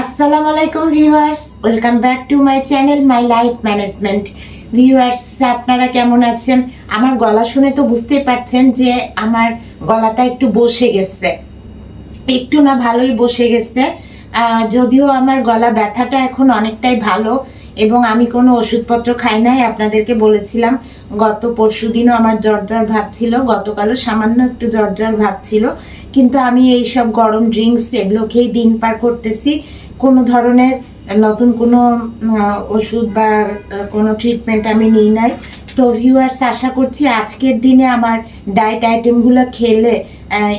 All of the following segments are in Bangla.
আসসালামু আলাইকুম viewers welcome back to my channel my life management viewers আপনারা কেমন আছেন? আমার গলা শুনে তো বুঝতেই পারছেন যে আমার গলাটা একটু বসে গেছে। একটু না ভালোই বসে গেছে। যদিও আমার গলা ব্যথাটা এখন অনেকটাই ভালো এবং আমি কোনো ওষুধপত্র খাই নাই, আপনাদেরকে বলেছিলাম। গত পরশু দিনও আমার জ্বর জ্বর ভাব ছিল, গতকালও সামান্য একটু জ্বর জ্বর ভাব ছিল। কিন্তু আমি এই সব গরম ড্রিঙ্কস এগুলো খেয়েই দিন পার করতেছি। কোনো ধরনের নতুন কোনো ওষুধ বা কোনো ট্রিটমেন্ট আমি নিই নাই। তো ভিউয়ার্স আশা করছি আজকের দিনে আমার ডায়েট আইটেমগুলো খেলে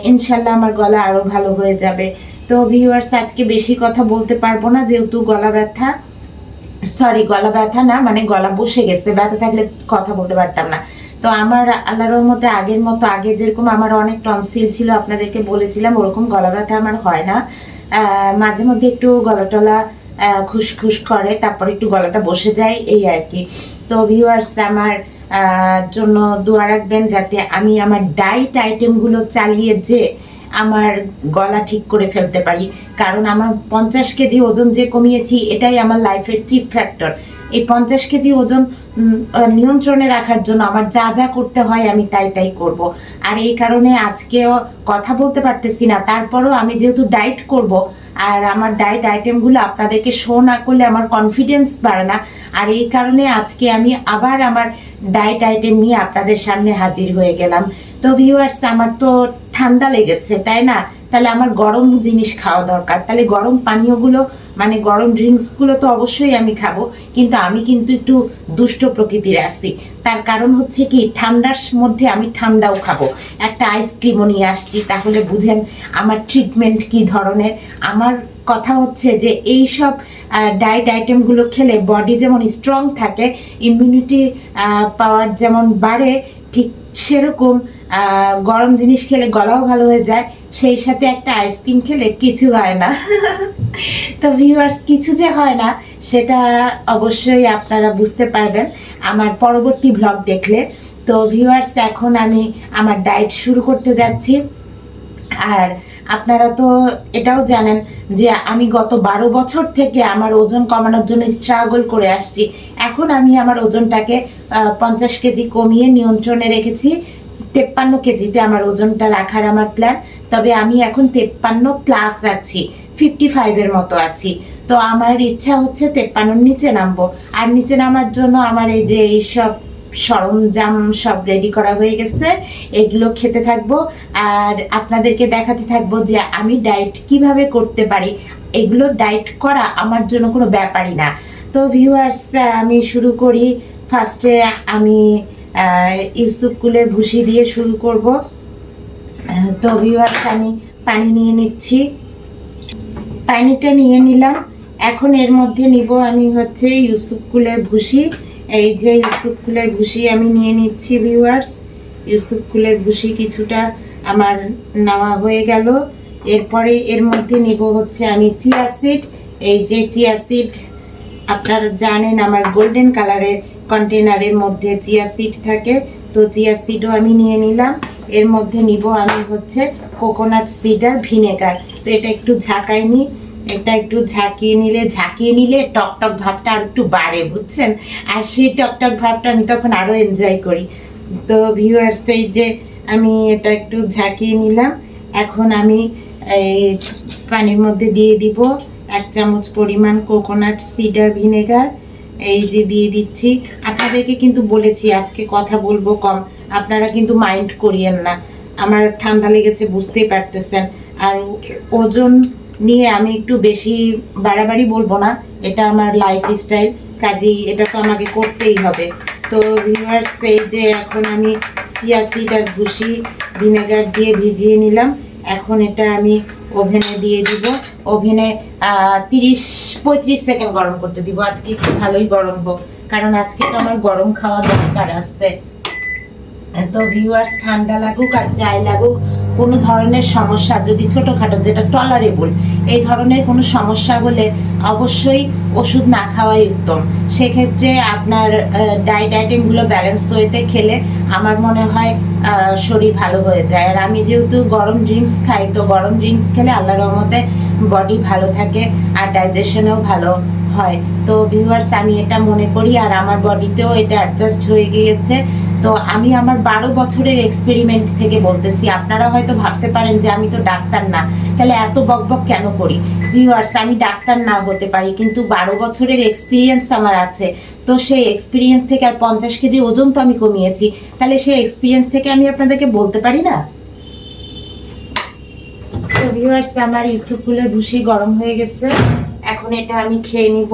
ইনশাল্লাহ আমার গলা আরও ভালো হয়ে যাবে। তো ভিউয়ার্স আজকে বেশি কথা বলতে পারব না, যেহেতু গলা ব্যথা। সরি গলা ব্যথা না মানে গলা বসে গেছে, ব্যথা থাকলে কথা বলতে পারতাম না। তো আমার আল্লাহর রহমতে আগের মতো আগে যেরকম আমার অনেক টনসিল ছিল, আপনাদেরকে বলেছিলাম, ওরকম গলা ব্যথা আমার হয় না। মাঝে মধ্যে একটু গলা টলা খুসখুস করে, তারপর একটু গলাটা বসে যায়, এই আর কি। তো ভিউয়ার্স আমার জন্য দোয়া রাখবেন যাতে আমি আমার ডাইট আইটেমগুলো চালিয়ে যে আমার গলা ঠিক করে ফেলতে পারি। কারণ আমার পঞ্চাশ কেজি ওজন যে কমিয়েছি, এটাই আমার লাইফের চিফ ফ্যাক্টর এই পঞ্চাশ কেজি ওজন নিয়ন্ত্রণে রাখার জন্য আমার যা যা করতে হয় আমি তাই তাই করব। আর এই কারণে আজকেও কথা বলতে পারতেছি না। তারপরও আমি যেহেতু ডায়েট করব, আর আমার ডায়েট আইটেমগুলো আপনাদেরকে শো না করলে আমার কনফিডেন্স বাড়ে না। আর এই কারণে আজকে আমি আবার আমার ডায়েট আইটেম নিয়ে আপনাদের সামনে হাজির হয়ে গেলাম। তো ভিউয়ার্স আমার তো ঠান্ডা লেগেছে, তাই না? তাহলে আমার গরম জিনিস খাওয়া দরকার। তাহলে গরম পানীয়গুলো মানে গরম ড্রিঙ্কসগুলো তো অবশ্যই আমি খাব, কিন্তু আমি কিন্তু একটু দুষ্ট প্রকৃতির আছি। তার কারণ হচ্ছে কি, ঠান্ডার মধ্যে আমি ঠান্ডাও খাব। একটা আইসক্রিমও নিয়ে আসছি, তাহলে বুঝেন আমার ট্রিটমেন্ট কি ধরনের? আমার কথা হচ্ছে যে এই সব ডায়েট আইটেমগুলো খেলে বডি যেমন স্ট্রং থাকে ইমিউনিটি পাওয়ার যেমন বাড়ে, ঠিক সেরকম গরম জিনিস খেলে গলাও ভালো হয়ে যায়, সেই সাথে একটা আইসক্রিম খেলে কিছু হয় না। তো ভিউয়ার্স কিছু যে হয় না, সেটা অবশ্যই আপনারা বুঝতে পারবেন। আমার পরবর্তী ব্লগ দেখলে। তো ভিউয়ার্স এখন আমি আমার ডায়েট শুরু করতে যাচ্ছি। আর আপনারা তো এটাও জানেন যে আমি গত বারো বছর থেকে আমার ওজন কমানোর জন্য স্ট্রাগল করে আসছি। এখন আমি আমার ওজনটাকে পঞ্চাশ কেজি কমিয়ে নিয়ন্ত্রণে রেখেছি। তেপ্পান্ন কেজিতে আমার ওজনটা রাখার আমার প্ল্যান তবে আমি এখন তেপ্পান্ন প্লাস আছি ফিফটি ফাইভের মতো আছি। তো আমার ইচ্ছা হচ্ছে তেপ্পান্নর নিচে নামবো। আর নিচে নামার জন্য আমার এই যে এইসব সরঞ্জাম সব রেডি করা হয়ে গেছে। এগুলো খেতে থাকব। আর আপনাদেরকে দেখাতে থাকব যে আমি ডায়েট কীভাবে করতে পারি। এগুলো ডায়েট করা আমার জন্য কোনো ব্যাপারই না। তো ভিউয়ার্স আমি শুরু করি। ফার্স্টে আমি ইউসুফ কুলের ভুসি দিয়ে শুরু করব। তো ভিউয়ার্স আমি পানি নিয়ে নিচ্ছি। পানিটা নিয়ে নিলাম। এখন এর মধ্যে নিব আমি হচ্ছে ইউসুফ কুলের ভুসি। এই যে ইউসুফ কুলের ভুসি আমি নিয়ে নিচ্ছি ভিউয়ার্স ইউসুফ কুলের ভুসি কিছুটা আমার নেওয়া হয়ে গেল। এরপরে এর মধ্যে নিব হচ্ছে আমি চিয়া সিড এই যে চিয়া সিড আপনারা জানেন আমার গোল্ডেন কালারের কন্টেনারের মধ্যে চিয়া সিড থাকে। তো চিয়া সিডও আমি নিয়ে নিলাম। এর মধ্যে নিব আমি হচ্ছে কোকোনাট সিডার ভিনেগার তো এটা একটু ঝাঁকাই নি। এটা একটু ঝাঁকিয়ে নিলে ঝাঁকিয়ে নিলে টকটক ভাবটা আর একটু বাড়ে, বুঝছেন? আর সেই টকটক ভাবটা আমি তখন আরও এনজয় করি। তো ভিউয়ার্স এই যে আমি এটা একটু ঝাঁকিয়ে নিলাম, এখন আমি এই পানির মধ্যে দিয়ে দিব এক চামচ পরিমাণ কোকোনাট সিডার ভিনেগার এই যে দিয়ে দিচ্ছি। আপনাদেরকে কিন্তু বলেছি, আজকে কথা বলব কম। আপনারা কিন্তু মাইন্ড করিয়েন না। আমার ঠান্ডা লেগেছে, বুঝতেই পারতেছেন। আর ওজন নিয়ে আমি একটু বেশি বাড়াবাড়ি বলব না, এটা আমার লাইফ স্টাইল কাজেই এটা তো আমাকে করতেই হবে। তো ভিউয়ার্স এই যে এখন আমি চিয়া সিড আর ভুসি ভিনেগার দিয়ে ভিজিয়ে নিলাম, এখন এটা আমি ওভেনে দিয়ে দিব। ওভেনে তিরিশ, পঁয়ত্রিশ সেকেন্ড গরম করতে দিব, আজকে একটু ভালোই গরম হোক, কারণ আজকে তো আমার গরম খাওয়া দরকার আছে। তো ভিউয়ার্স ঠান্ডা লাগুক আর যাই লাগুক কোনো ধরনের সমস্যা, যদি ছোটোখাটো যেটা টলারেবল এই ধরনের কোনো সমস্যা হলে অবশ্যই ওষুধ না খাওয়াই উত্তম। সেক্ষেত্রে আপনার ডায়েট আইটেমগুলো ব্যালেন্স ওয়েতে খেলে আমার মনে হয় শরীর ভালো হয়ে যায়। আর আমি যেহেতু গরম ড্রিঙ্কস খাই, তো গরম ড্রিঙ্কস খেলে আল্লাহর রহমতে বডি ভালো থাকে আর ডাইজেশনেও ভালো হয়। তো ভিউয়ার্স আমি এটা মনে করি, আর আমার বডিতেও এটা অ্যাডজাস্ট হয়ে গিয়েছে। তো আমি আমার বারো বছরের এক্সপেরিমেন্ট থেকে বলতেছি। আপনারা হয়তো ভাবতে পারেন যে আমি তো ডাক্তার না। তাহলে এত বকবক কেন করি? ভিউয়ার্স আমি ডাক্তার না হতে পারি, কিন্তু বারো বছরের এক্সপিরিয়েন্স আমার আছে। তো সেই এক্সপিরিয়েন্স থেকে আর পঞ্চাশ কেজি ওজন তো আমি কমিয়েছি। তাহলে সেই এক্সপিরিয়েন্স থেকে আমি আপনাদেরকে বলতে পারি না? তো ভিউয়ার্স আমার ইউসুফুলের ভুসি গরম হয়ে গেছে। এখন এটা আমি খেয়ে নিব।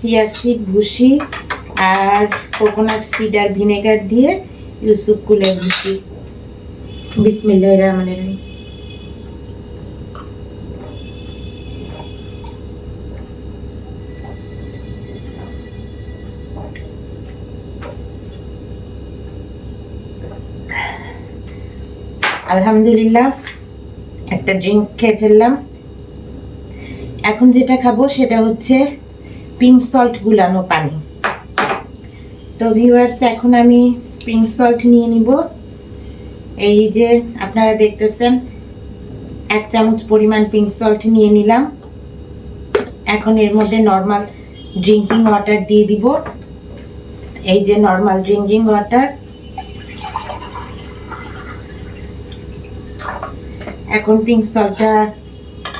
চিয়া সিড ভুসি। আর কোকোনাট সিড আর ভিনেগার দিয়ে ইউসুফ কুলের ভুসি বিসমিল্লাহ রহমান রহিম। আলহামদুলিল্লাহ, একটা ড্রিঙ্কস খেয়ে ফেললাম। এখন যেটা খাব সেটা হচ্ছে পিঙ্ক সল্ট গুলানো পানি। তো ভিউয়ার্স এখন আমি পিঙ্ক সল্ট নিয়ে নিব। এই যে আপনারা দেখতেছেন, এক চামচ পরিমাণ পিঙ্ক সল্ট নিয়ে নিলাম। এখন এর মধ্যে নর্মাল ড্রিঙ্কিং ওয়াটার দিয়ে দিব। এই যে নর্মাল ড্রিঙ্কিং ওয়াটার এখন পিঙ্ক সল্টটা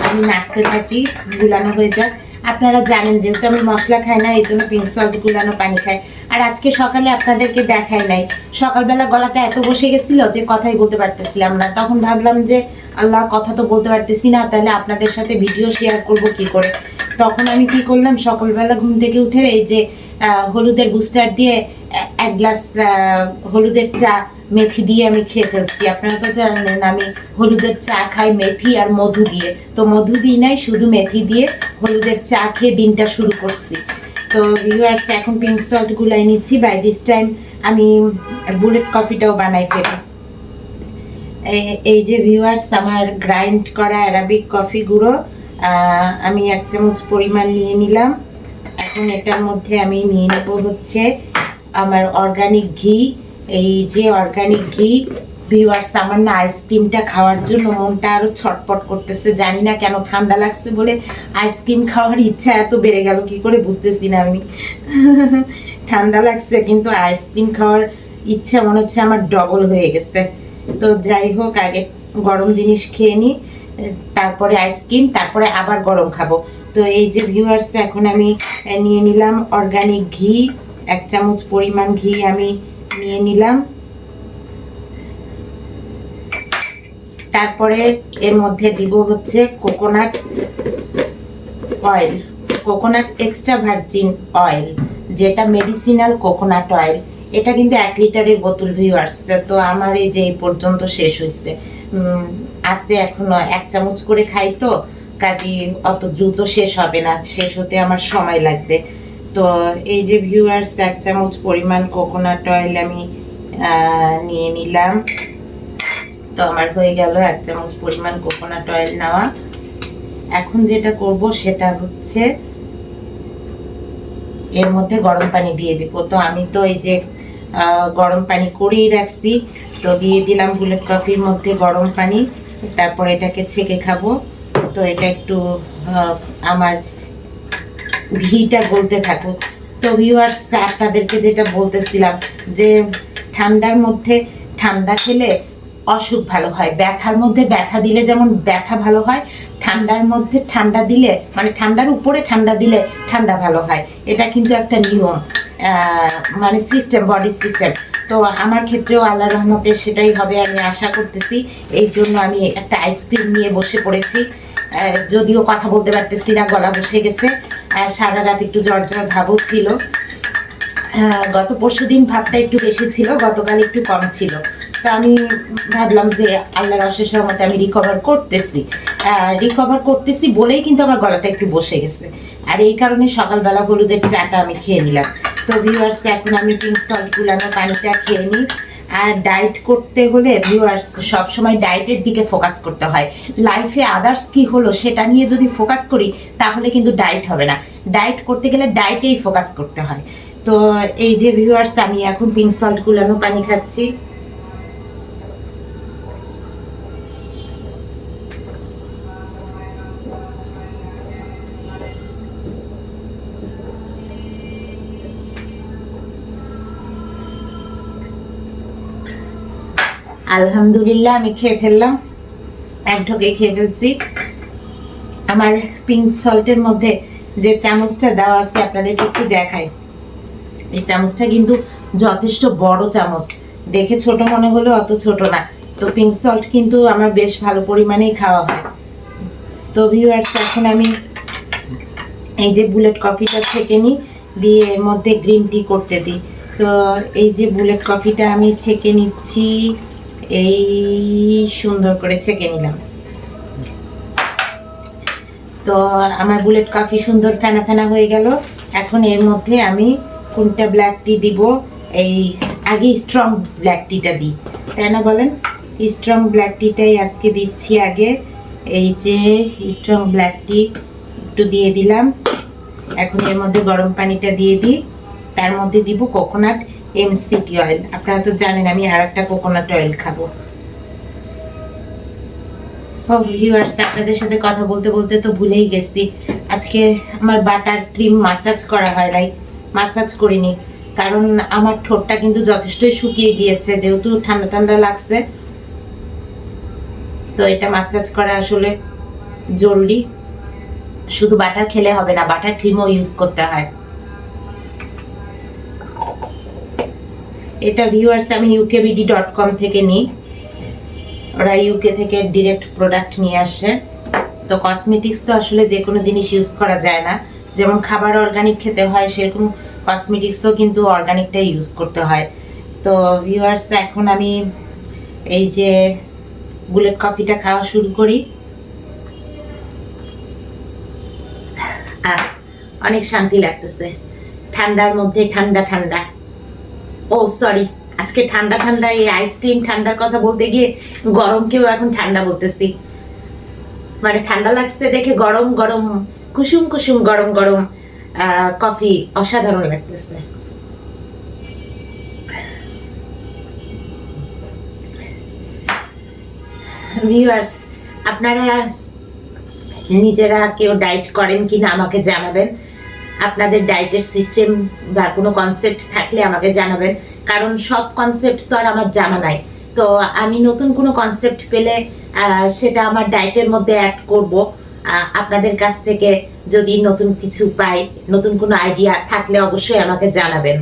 আমি নাড়তে থাকি, গুলানো হয়ে যাক। আপনারা জানেন, যেহেতু আমি মশলা খাই না, এই জন্য পিঙ্ক সল্ট গুলানো পানি খাই। আর আজকে সকালে আপনাদেরকে দেখাই নাই। সকালবেলা গলাটা এত বসে গেছিল যে কথাই বলতে পারতেছিলাম না। তখন ভাবলাম যে, আল্লাহ কথা তো বলতে পারতেছি না, তাহলে আপনাদের সাথে ভিডিও শেয়ার করব কি করে? তখন আমি কি করলাম, সকালবেলা ঘুম থেকে উঠে এই যে হলুদের বুস্টার দিয়ে এক গ্লাস হলুদের চা মেথি দিয়ে আমি খেয়ে ফেলছি। আপনারা তো জানেন আমি হলুদের চা খাই মেথি আর মধু দিয়ে। তো মধু দিই নাই, শুধু মেথি দিয়ে হলুদের চা খেয়ে দিনটা শুরু করছি। তো ভিউয়ার্স এখন পিঙ্ক সল্ট গুলাই নিচ্ছি। বাই দিস টাইম আমি বুলেট কফিটাও বানাই ফেলি। এই- যে ভিউয়ার্স আমার গ্রাইন্ড করা অ্যারাবিক কফি গুঁড়ো আমি এক চামচ পরিমাণ নিয়ে নিলাম। এখন এটার মধ্যে আমি নিয়ে নেব হচ্ছে আমার অর্গানিক ঘি। এই যে অর্গানিক ঘি ভিউয়ার্স, আমার না আইসক্রিমটা খাওয়ার জন্য মনটা আরও ছটপট করতেছে। জানি না কেন ঠান্ডা লাগছে বলে আইসক্রিম খাওয়ার ইচ্ছা এত বেড়ে গেল, কি করে বুঝতেছি না আমি। ঠান্ডা লাগছে, কিন্তু আইসক্রিম খাওয়ার ইচ্ছা মনে হচ্ছে আমার ডবল হয়ে গেছে। তো যাই হোক, আগে গরম জিনিস খেয়ে নিই তারপরে আইসক্রিম, তারপরে আবার গরম খাব। তো এই যে ভিউয়ার্স, এখন আমি নিয়ে নিলাম অর্গানিক ঘি, এক চামচ পরিমাণ ঘি আমি নিয়ে নিলাম। তারপরে এর মধ্যে দিব হচ্ছে coconut oil coconut extra virgin oil যেটা মেডিসিনাল কোকোনাট অয়েল এটা কিন্তু এক লিটারের বোতল ভিউ ভিউয়ার্স তো আমার এই যে এই পর্যন্ত শেষ হয়েছে আছে এখনও এক চামচ করে খাই তো, কাজী অত দ্রুত শেষ হবে না। শেষ হতে আমার সময় লাগবে। তো এই যে ভিউয়ার্স এক চামচ পরিমাণ কোকোনাট অয়েল আমি নিয়ে নিলাম। তো আমার হয়ে গেল এক চামচ পরিমাণ কোকোনাট অয়েল নেওয়া। এখন যেটা করব সেটা হচ্ছে এর মধ্যে গরম পানি দিয়ে দিব। তো আমি তো এই যে গরম পানি করেই রাখছি, তো দিয়ে দিলাম বুলেট কফির মধ্যে গরম পানি, তারপর এটাকে ছেঁকে খাব। তো এটা একটু আমার ঘিটা গলতে থাকুক। তো ভিউয়ার্স আপনাদেরকে যেটা বলতেছিলাম যে ঠান্ডার মধ্যে ঠান্ডা খেলে অসুখ ভালো হয়। ব্যথার মধ্যে ব্যথা দিলে যেমন ব্যথা ভালো হয়, ঠান্ডার মধ্যে ঠান্ডা দিলে মানে ঠান্ডার উপরে ঠান্ডা দিলে ঠান্ডা ভালো হয়। এটা কিন্তু একটা নিয়ম মানে সিস্টেম বডি সিস্টেম তো আমার ক্ষেত্রেও আল্লাহ রহমতে সেটাই হবে আমি আশা করতেছি। এই জন্য আমি একটা আইসক্রিম নিয়ে বসে পড়েছি। যদিও কথা বলতে পারতেছি না, গলা বসে গেছে। সারা রাত একটু জ্বর জ্বর ভাবও ছিল। গত পরশু দিন ভাবটা একটু বেশি ছিল, গতকাল একটু কম ছিল। তো আমি ভাবলাম যে আল্লাহর অশেষ রহমতে আমি রিকভার করতেছি। রিকভার করতেছি বলেই কিন্তু আমার গলাটা একটু বসে গেছে। আর এই কারণে সকালবেলা হলুদের চাটা আমি খেয়ে নিলাম। তো ভিউয়ার্স এখন আমি পিঙ্ক সল্ট গুলানো পানিটা খেয়ে নিই। আর ডায়েট করতে হলে ভিউয়ার্স সবসময় ডায়েটের দিকে ফোকাস করতে হয়। লাইফে আদার্স কি হলো সেটা নিয়ে যদি ফোকাস করি, তাহলে কিন্তু ডায়েট হবে না। ডায়েট করতে গেলে ডায়েটেই ফোকাস করতে হয়। তো এই যে ভিউয়ার্স আমি এখন পিঙ্ক সল্ট গুলানো পানি খাচ্ছি। আলহামদুলিল্লাহ, আমি খেয়ে ফেললাম। এক ঢোকে খেয়ে ফেলছি। আমার পিঙ্ক সল্টের মধ্যে যে চামচটা দেওয়া আছে, আপনাদেরকে একটু দেখাই। এই চামচটা কিন্তু যথেষ্ট বড় চামচ। দেখে ছোট মনে হলো অত ছোট না। তো পিঙ্ক সল্ট কিন্তু আমার বেশ ভালো পরিমাণেই খাওয়া হয়। তো ভিউয়ার্স এখন আমি এই যে বুলেট কফিটা ছেঁকে নিই, দিয়ে এর মধ্যে গ্রিন টি করতে দিই। তো এই যে বুলেট কফিটা আমি ছেঁকে নিচ্ছি এই সুন্দর করে ছেঁকে নিলাম। তো আমার বুলেট কফি সুন্দর ফেনা ফেনা হয়ে গেল। এখন এর মধ্যে আমি কোনটা ব্ল্যাক টি দিব? এই আগে স্ট্রং ব্ল্যাক টিটা দিই। তাই না বলেন? স্ট্রং ব্ল্যাক টিটাই আজকে দিচ্ছি আগে। এই যে স্ট্রং ব্ল্যাক টি একটু দিয়ে দিলাম। এখন এর মধ্যে গরম পানিটা দিয়ে দিই। তার মধ্যে দিব কোকোনাট এমসিটি অয়েল। আপনারা তো জানেন, আমি আর একটা কোকোনাট অয়েল খাব। ও ভিউয়ার্স আপনাদের সাথে কথা বলতে বলতে তো ভুলেই গেছি। আজকে আমার বাটার ক্রিম মাসাজ করা হয় নাই মাসাজ করিনি। কারণ আমার ঠোঁটটা কিন্তু যথেষ্টই শুকিয়ে গিয়েছে, যেহেতু ঠান্ডা ঠান্ডা লাগছে। তো এটা মাসাজ করা আসলে জরুরি। শুধু বাটার খেলে হবে না, বাটার ক্রিমও ইউজ করতে হয়। এটা ভিউয়ার্স আমি ইউকেবিডি ডট কম থেকে নিই। ওরা ইউকে থেকে ডিরেক্ট প্রোডাক্ট নিয়ে আসে। তো কসমেটিক্স তো আসলে যে কোনো জিনিস ইউজ করা যায় না। যেমন খাবার অর্গানিক খেতে হয়, সেরকম কসমেটিক্সও কিন্তু অর্গানিকটাই ইউজ করতে হয়। তো ভিউয়ার্স এখন আমি এই যে বুলেট কফিটা খাওয়া শুরু করি। অনেক শান্তি লাগতেছে। ঠান্ডার মধ্যে ঠান্ডা ঠান্ডা। ও সরি আজকে ঠান্ডা ঠান্ডা, এই আইসক্রিম ঠান্ডার কথা বলতে গিয়ে গরমকেও এখন ঠান্ডা বলতেছি। মানে ঠান্ডা লাগছে দেখে গরম গরম, কুসুম কুসুম, গরম গরম কফি অসাধারণ লাগতেছে। ভিউয়ার্স আপনারা নিজেরা কেউ ডায়েট করেন কিনা আমাকে জানাবেন। আপনাদের ডায়েটের সিস্টেম বা কোনো কনসেপ্ট থাকলে আমাকে জানাবেন। কারণ সব কনসেপ্ট তো আর আমার জানা নাই। তো আমি নতুন কোনো কনসেপ্ট পেলে সেটা আমার ডায়েটের মধ্যে অ্যাড করব। আপনাদের কাছ থেকে যদি নতুন কিছু পাই, নতুন কোনো আইডিয়া থাকলে অবশ্যই আমাকে জানাবেন।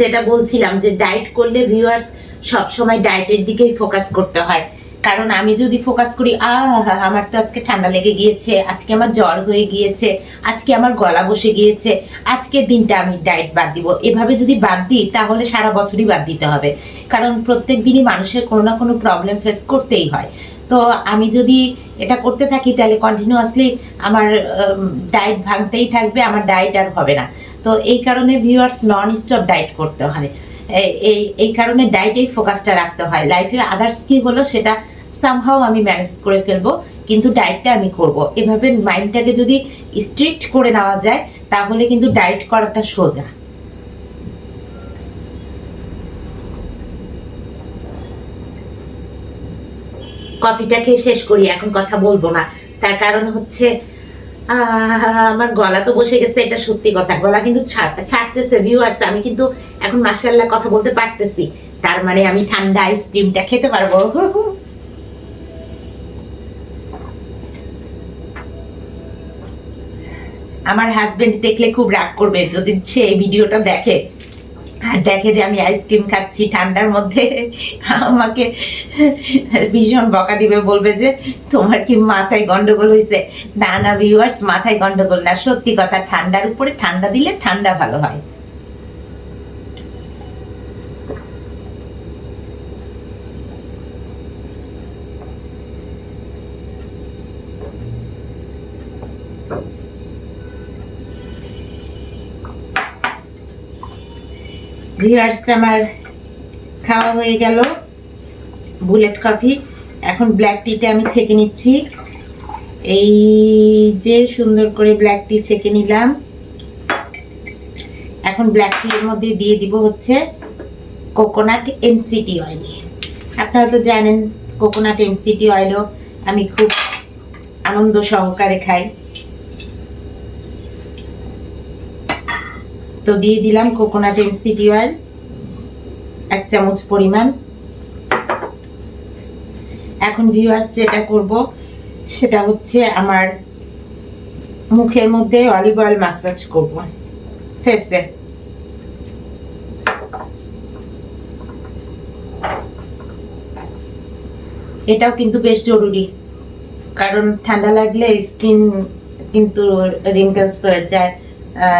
যেটা বলছিলাম যে ডায়েট করলে ভিউয়ার্স সবসময় ডায়েটের দিকেই ফোকাস করতে হয়। কারণ আমি যদি ফোকাস করি আহ আমার তো আজকে ঠান্ডা লেগে গিয়েছে, আজকে আমার জ্বর হয়ে গিয়েছে, আজকে আমার গলা বসে গিয়েছে আজকের দিনটা আমি ডায়েট বাদ দিব। এভাবে যদি বাদ দিই, তাহলে সারা বছরই বাদ দিতে হবে। কারণ প্রত্যেক দিনই মানুষের কোনো না কোনো প্রবলেম ফেস করতেই হয়। তো আমি যদি এটা করতে থাকি, তাহলে কন্টিনিউয়াসলি আমার ডায়েট ভাঙতেই থাকবে, আমার ডায়েট আর হবে না। তো এই কারণে ভিউয়ার্স নন স্টপ ডায়েট করতে হয়। এই- এই কারণে ডায়েটেই ফোকাসটা রাখতে হয়। লাইফে আদার্স কি হলো সেটা সামহাও আমি ম্যানেজ করে ফেলব, কিন্তু ডায়েটটা আমি করব। এভাবে মাইন্ডটাকে যদি স্ট্রিক্ট করে নেওয়া যায়, তাহলে কিন্তু ডায়েট করাটা সোজা। কফিটা খেয়ে শেষ করি, এখন কথা বলব না। তার কারণ হচ্ছে আমার গলা তো বসে গেছে, এটা সত্যি কথা। গলা কিন্তু ছাড়তেছে ভিউয়ার্স আমি কিন্তু এখন মার্শাল্লাহ কথা বলতে পারতেছি। তার মানে আমি ঠান্ডা আইসক্রিমটা খেতে পারব। আমার হাজবেন্ড দেখলে খুব রাগ করবে যদি সে এই ভিডিওটা দেখে। আর দেখে যে আমি আইসক্রিম খাচ্ছি ঠান্ডার মধ্যে, আমাকে ভীষণ বকা দিবে, বলবে যে, তোমার কি মাথায় গন্ডগোল হয়েছে না না ভিউয়ার্স মাথায় গন্ডগোল না। সত্যি কথা, ঠান্ডার উপরে ঠান্ডা দিলে ঠান্ডা ভালো হয়। ভিউয়ার্স আমার খাওয়া হয়ে গেল। Bullet coffee. এখন ব্ল্যাক টিতে আমি ছেঁকে নিচ্ছি। এই যে সুন্দর করে ব্ল্যাক টি ছেঁকে নিলাম। এখন ব্ল্যাক টি এর মধ্যে দিয়ে দিব হচ্ছে কোকোনাট এমসিটি অয়েল। আপনারা তো জানেন, কোকোনাট এমসিটি অয়েলও আমি খুব আনন্দ সহকারে খাই। তো দিয়ে দিলাম কোকোনাট এমসিটি অয়েল এক চামচ পরিমাণ। এখন ভিউয়ার্স যেটা করব, সেটা হচ্ছে আমার মুখের মধ্যে অলিভ অয়েল মাসাজ করব ফেসে এটাও কিন্তু বেশ জরুরি, কারণ ঠান্ডা লাগলে স্কিন কিন্তু রিঙ্কেলস হয়ে যায়।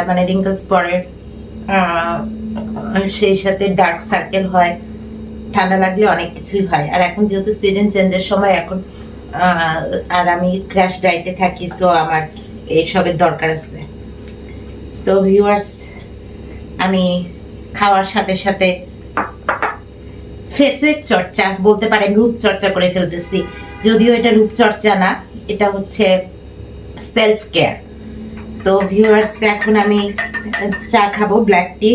মানে রিঙ্কেলস আহ, সেই সাথে ডার্ক সার্কেল হয় ঠান্ডা লাগলে অনেক কিছুই হয়। আর এখন যেহেতু সিজন চেঞ্জের সময় এখন আর আমি ক্র্যাশ ডায়েটে থাকি তো আমার এইসবের দরকার আছে। তো ভিউয়ার্স আমি খাওয়ার সাথে সাথে ফেসের চর্চা বলতে পারেন রূপ চর্চা করে ফেলতেছি। যদিও এটা রূপ চর্চা না এটা হচ্ছে সেলফ কেয়ার তো ভিউয়ার্স এখন আমি চা খাব ব্ল্যাক টি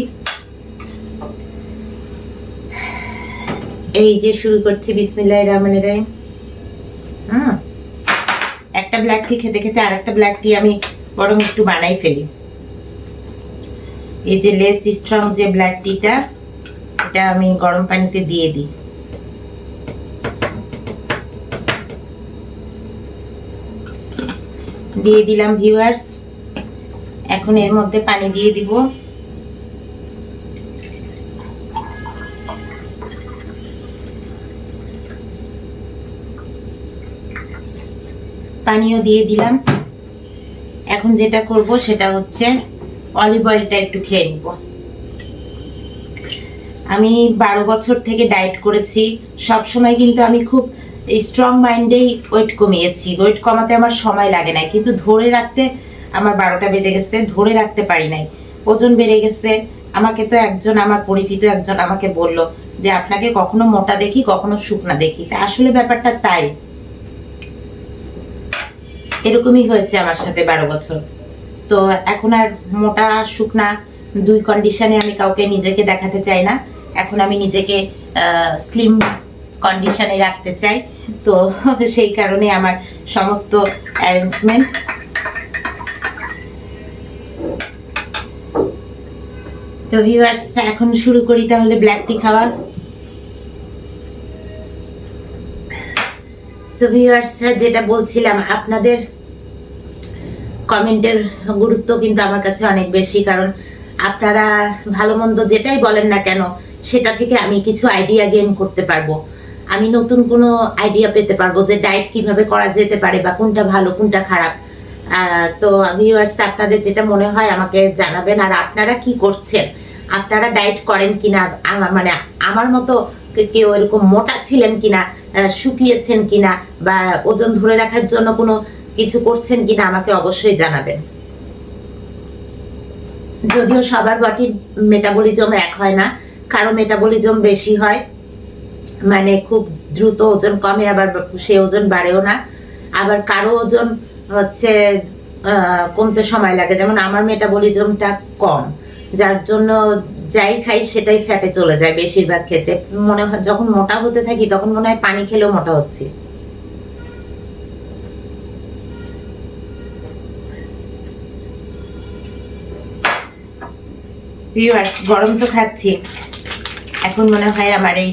এই যে শুরু করছি বিসমিল্লাহ রহমানির রহিম। হুম। একটা ব্ল্যাক টি খেতে খেতে আরেকটা ব্ল্যাক টি আমি বরং একটু বানাই ফেলি। এই যে লেস স্ট্রং যে ব্ল্যাক টিটা এটা আমি গরম পানিতে দিয়ে দিই। দিয়ে দিলাম ভিউয়ার্স এখন এর মধ্যে পানি দিয়ে দিব। পানিও দিয়ে দিলাম। এখন যেটা করব সেটা হচ্ছে অলিভ অয়েলটা একটু খেয়ে নিব। আমি বারো বছর থেকে ডায়েট করেছি। সব সময় কিন্তু আমি খুব স্ট্রং মাইন্ডেই ওয়েট কমিয়েছি। ওয়েট কমাতে আমার সময় লাগে না কিন্তু ধরে রাখতে আমার বারোটা বেজে গেছে, ধরে রাখতে পারি নাই। ওজন বেড়ে গেছে। আমাকে তো একজন, আমার পরিচিত একজন আমাকে বলল যে, আপনাকে কখনো মোটা দেখি, কখনো শুকনা দেখি। তা আসলে ব্যাপারটা তাই। এরকমই হয়েছে আমার সাথে বারো বছর। তো এখন আর মোটা, শুকনা দুই কন্ডিশনে আমি কাউকে নিজেকে দেখাতে চাই না। এখন আমি নিজেকে স্লিম কন্ডিশনে রাখতে চাই। তো সেই কারণে আমার সমস্ত অ্যারেঞ্জমেন্ট তো ভিউয়ার্স এখন শুরু করি তাহলে ব্ল্যাক টি খাওয়া তো ভিউয়ার্স যেটা বলছিলাম, আপনাদের কমেন্টের গুরুত্ব কিন্তু আমার কাছে অনেক বেশি, কারণ আপনারা ভালো মন্দ যেটাই বলেন না কেন, সেটা থেকে আমি কিছু আইডিয়া গেইন করতে পারব। আমি নতুন কোনো আইডিয়া পেতে পারব যে ডায়েট কীভাবে করা যেতে পারে বা কোনটা ভালো, কোনটা খারাপ। তো ভিউয়ার্স আপনাদের যেটা মনে হয় আমাকে জানাবেন, আর আপনারা কি করছেন? আপনারা ডায়েট করেন কিনা? মানে আমার মতো কেউ এরকম মোটা ছিলেন কিনা? শুকিয়েছেন কিনা? বা ওজন ধরে রাখার জন্য কোনো কিছু করছেন কিনা আমাকে অবশ্যই জানাবেন। যদিও সবার বডির মেটাবলিজম এক হয় না, কারও মেটাবলিজম বেশি হয়। মানে খুব দ্রুত ওজন কমে, আবার সে ওজন বাড়েও না। আবার কারও ওজন হচ্ছে কমতে সময় লাগে। যেমন আমার মেটাবলিজমটা কম। যার জন্য যাই খাই সেটাই ফ্যাটে চলে যায় বেশিরভাগ ক্ষেত্রে। মনে হয়, যখন মোটা হতে থাকি তখন মনে হয় পানি খেলেও মোটা হচ্ছে। গরম তো খাচ্ছি। এখন মনে হয় আমার এই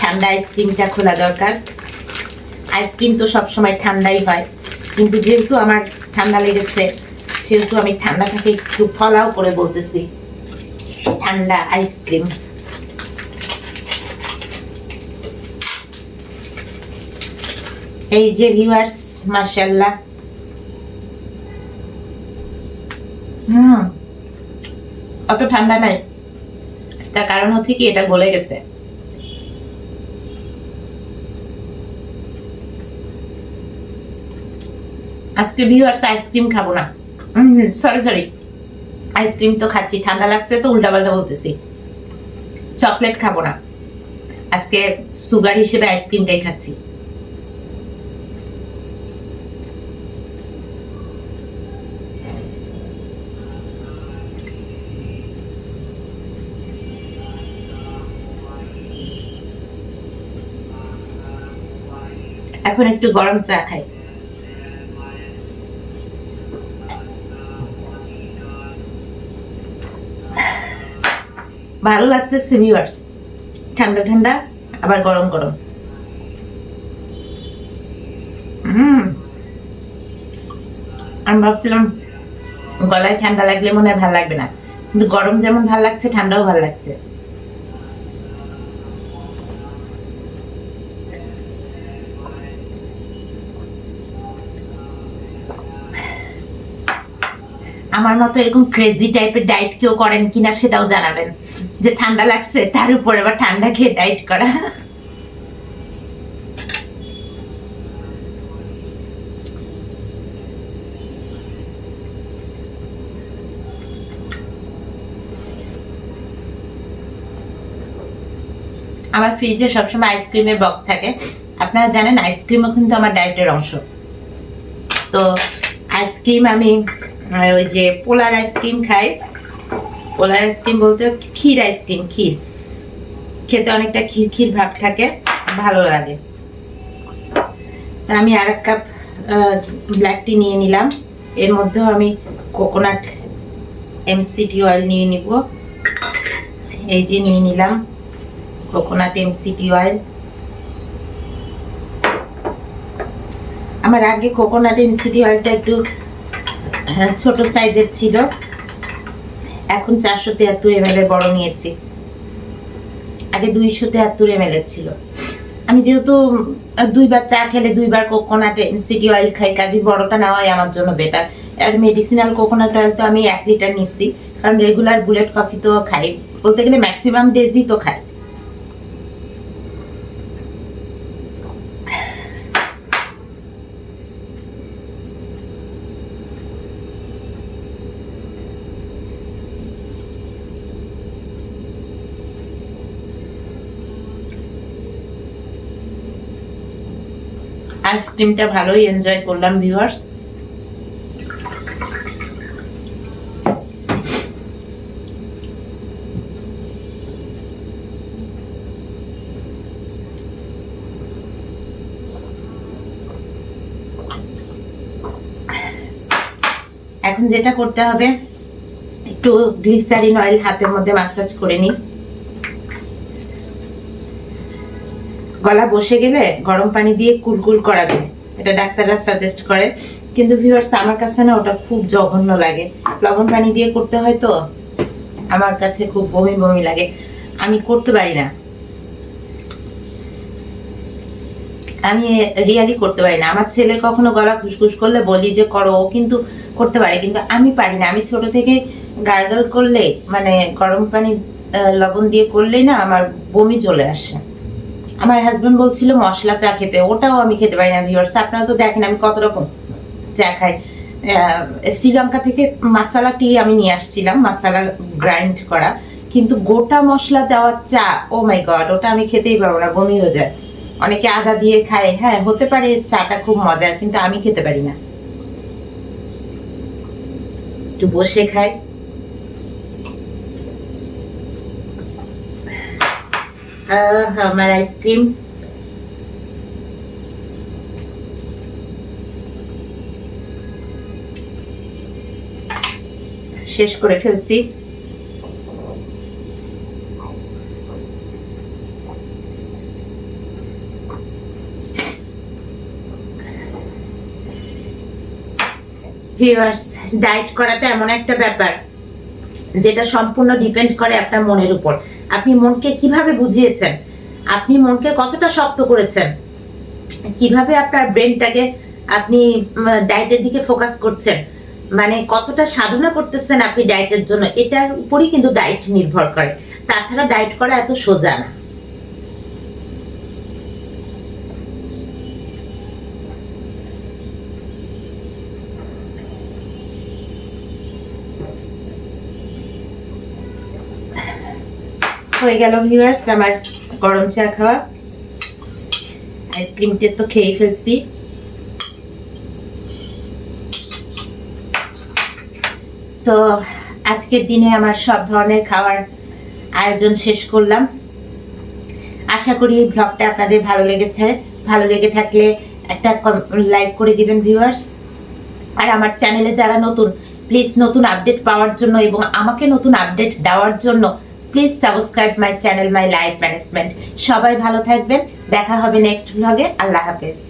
ঠান্ডা আইসক্রিমটা খোলা দরকার। আইসক্রিম তো সব সময় ঠান্ডাই হয়। কিন্তু যেহেতু আমার ঠান্ডা লেগেছে, সেহেতু আমি ঠান্ডাটাকে একটু ফলাও করে বলতেছি। ঠান্ডা আইসক্রিম এই যে ভিউয়ার্স মার্শাল্লাহ হুম। অত ঠান্ডা নাই। তার কারণ হচ্ছে কি, এটা গলে গেছে। আজকে ভিউয়ার্স আইসক্রিম খাব না। সরি সরি আইসক্রিম তো খাচ্ছি, ঠান্ডা লাগছে তো উল্টা পাল্টা বলতেছি। চকলেট খাব না। আজকে সুগার হিসেবে আইসক্রিমটাই খাচ্ছি। এখন একটু গরম চা খাই। ভালো লাগতেছে ভিউয়ার্স ঠান্ডা ঠান্ডা, আবার গরম গরম। আমি ভাবছিলাম, গলায় ঠান্ডা লাগলে মনে হয় ভালো লাগবে না। কিন্তু গরম যেমন ভালো লাগছে, ঠান্ডাও ভালো লাগছে। আমার মতো এরকম ক্রেজি টাইপের ডায়েট কেউ করেন কিনা সেটাও জানাবেন। যে ঠান্ডা লাগছে, তার উপর আবার ঠান্ডা খেয়ে ডায়েট করা। আমার ফ্রিজে সবসময় আইসক্রিমের বক্স থাকে। আপনারা জানেন আইসক্রিমও কিন্তু আমার ডায়েটের অংশ। তো আইসক্রিম আমি ওই যে পোলার আইসক্রিম খাই। পোলার আইসক্রিম বলতে ক্ষীর আইসক্রিম ক্ষীর। খেতে অনেকটা ক্ষীর ক্ষীর ভাব থাকে ভালো লাগে। তা আমি আর এক কাপ ব্ল্যাক টি নিয়ে নিলাম। এর মধ্যেও আমি কোকোনাট এমসিটি অয়েল নিয়ে নিব। এই যে নিয়ে নিলাম কোকোনাট এমসিটি অয়েল আমার আগে কোকোনাট এমসিটি অয়েলটা একটু হ্যাঁ, ছোট সাইজের ছিল। এখন চারশো তিয়াত্তর এম এল এর বড় নিয়েছি। আগে দুইশো তিয়াত্তর এম এর ছিল। আমি যেহেতু দুইবার চা খেলে দুইবার কোকোনাট সিটি অয়েল খাই কাজে বড়টা নেওয়াই আমার জন্য বেটার এবার মেডিসিনাল কোকোনাট অয়েল তো আমি এক লিটার নিচ্ছি, কারণ রেগুলার বুলেট কফি তো খাই। বলতে গেলে ম্যাক্সিমাম ডেজই তো খাই। আইসক্রিমটা ভালোই এনজয় করলাম ভিউয়ার্স এখন যেটা করতে হবে, একটু গ্লিসারিন অয়েল হাতের মধ্যে মাসাজ করে নিই। গলা বসে গেলে গরম পানি দিয়ে কুলকুল করা যায়। এটা ডাক্তাররা সাজেস্ট করে। কিন্তু ভিউয়ার্স আমার কাছে না ওটা খুব জঘন্য লাগে। লবণ পানি দিয়ে করতে হয় তো, আমার কাছে খুব বমি বমি লাগে। আমি করতে পারি না। আমি রিয়ালি করতে পারি না। আমার ছেলে কখনো গলা খুসখুস করলে বলি যে, করো। কিন্তু করতে পারে, কিন্তু আমি পারি না। আমি ছোট থেকে গার্গল করলে মানে গরম পানি লবণ দিয়ে করলেই না আমার বমি চলে আসে। আমার হাজবেন্ড বলছিল, মশলা চা খেতে, ওটাও আমি খেতে পারি না ভিউয়ার্স আপনারা তো দেখেন আমি কত রকম চা খাই। শ্রীলঙ্কা থেকে মাসালা টি আমি নিয়ে আসছিলাম মাসালা গ্রাইন্ড করা। কিন্তু গোটা মশলা দেওয়া চা ও মাই গড ওটা আমি খেতেই পারব না, বমি হয়ে যায়। অনেকে আদা দিয়ে খায় হ্যাঁ হতে পারে চাটা খুব মজার, কিন্তু আমি খেতে পারি না। একটু বসে খাই। আমার আইসক্রিম শেষ করে ফেলছি। ভিউয়ার্স ডায়েট করাটা এমন একটা ব্যাপার, যেটা সম্পূর্ণ ডিপেন্ড করে আপনার মনের উপর। আপনি মনকে কীভাবে বুঝিয়েছেন? আপনি মনকে কতটা শক্ত করেছেন? কীভাবে আপনার ব্রেনটাকে আপনি ডায়েটের দিকে ফোকাস করছেন? মানে কতটা সাধনা করতেছেন আপনি ডায়েটের জন্য? এটার উপরই কিন্তু ডায়েট নির্ভর করে। তাছাড়া ডায়েট করা এত সোজা না। হয়ে গেল ভিউয়ার্স আমার গরম চা খাওয়া। আইসক্রিমটা তো খেয়ে ফেলছি। তো আজকের দিনে আমার সব ধরনের খাওয়ার আয়োজন শেষ করলাম। আশা করি এই ব্লগটা আপনাদের ভালো লেগেছে। ভালো লেগে থাকলে একটা লাইক করে দিবেন ভিউয়ার্স আর আমার চ্যানেলে যারা নতুন প্লিজ নতুন আপডেট পাওয়ার জন্য এবং আমাকে নতুন আপডেট দেওয়ার জন্য please subscribe my channel my life management সবাই ভালো থাকবেন। দেখা হবে নেক্সট ব্লগে আল্লাহ হাফেজ।